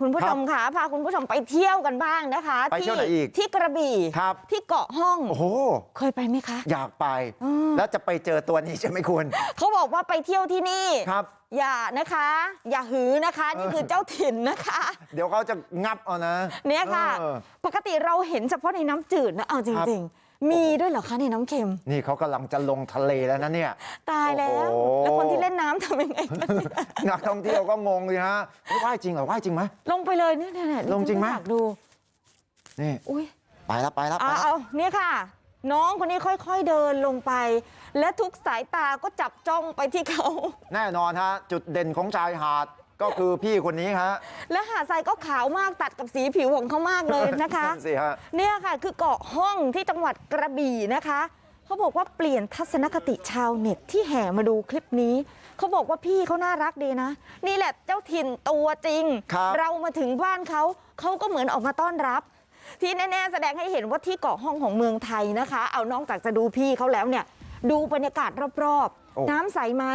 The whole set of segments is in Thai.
คุณผู้ชมค่ะพาคุณผู้ชมไปเที่ยวกันบ้างนะคะไปเที่ยวไหนอีกที่กระบี่ครับที่เกาะห้องโอ้โหเคยไปไหมคะอยากไปอืมแล้วจะไปเจอตัวนี้ใช่ไหมคุณเขาบอกว่าไปเที่ยวที่นี่ครับอย่านะคะ อย่าหือนะคะนี่คือเจ้าถิ่นนะคะ เดี๋ยวเขาจะงับเอานะเนี่ยค่ะเออปกติเราเห็นเฉพาะในน้ำจืดนะเอาจครับริง ๆมีด้วยเหรอคะในน้ำเค็ม นี่เขากำลังจะลงทะเลแล้วนะเนี่ย ตายแล้วโอ้โหแล้วคนที่เล่นน้ำทำ ยังไงกันเนี่ยนักท่องเที่ยวก็งงเลยฮะว่ายจริงเหรอว่ายจริงไหมลงไปเลยเนี่ยเนี่ยเนี่ยลงจริงไหมอยากดูนี่อุ้ยไปแล้วไปแล้วไปเอาแล้วเอาเนี่ยค่ะ น้องคนนี้ค่อยๆเดินลงไป และทุกสายตาก็จับจ้องไปที่เขา แน่นอนฮะ จุดเด่นของชายหาดก็คือพี่คนนี้ฮะ และหาดทรายก็ขาวมากตัดกับสีผิวของเขามากเลยนะคะนั่นสิฮะเนี่ยค่ะคือเกาะห้องที่จังหวัดกระบี่นะคะ เขาบอกว่าเปลี่ยนทัศนคติชาวเน็ตที่แห่มาดูคลิปนี้เขาบอกว่าพี่เขาน่ารักดีนะนี่แหละเจ้าถิ่นตัวจริงครับเรามาถึงบ้านเขาเขาก็เหมือนออกมาต้อนรับที่แน่ๆแสดงให้เห็นว่าที่เกาะห้องของเมืองไทยนะคะเอานอกจากจะดูพี่เขาแล้วเนี่ย ดูบรรยากาศรอบโอ้ๆน้ำใสไหม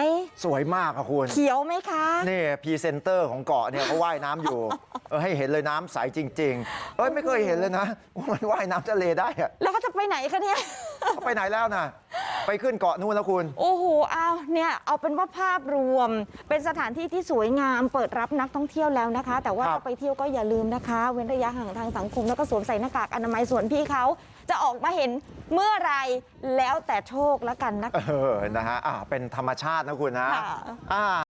สวยมากอะคุณเขียวไหมคะนี่พรีเซนเตอร์ของเกาะเนี่ยเขาว่ายน้ำอยู่เออให้เห็นเลยน้ำใสจริงๆเอ้ยไม่เคยเห็นเลยนะว่ามันว่ายน้ำทะเลได้อะแล้วเขาจะไปไหนคะเนี่ยเขาไปไหนแล้วนะ ไปขึ้นเกาะนู่นแล้วคุณ โอ้โหเอาเนี่ยเอาเป็นว่าภาพรวม เป็นสถานที่ที่สวยงาม เปิดรับนักท่องเที่ยวแล้วนะคะ แต่ว่าครับ ถ้าไปเที่ยวก็อย่าลืมนะคะ เว้นระยะห่างทางสังคมแล้วก็สวมใส่หน้ากากอนามัยส่วนพี่เขาจะออกมาเห็นเมื่อไหรแล้วแต่โชคแล้วกันนะคะ เออนะฮะอ่าเป็นธรรมชาตินะคุณนะค่ะ อ่า